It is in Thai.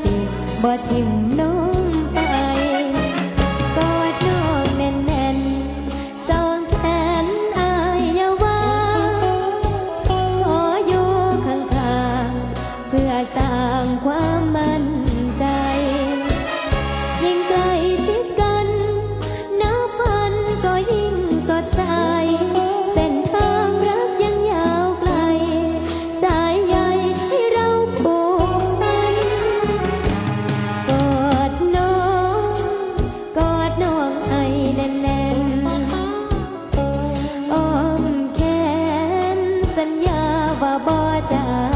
สิบ่ทิ่มน้องไปกอดน้องแน่นๆสองแขนอายยาวาขออยู่ข้างๆเพื่อสร้างความ ว่าบ่จา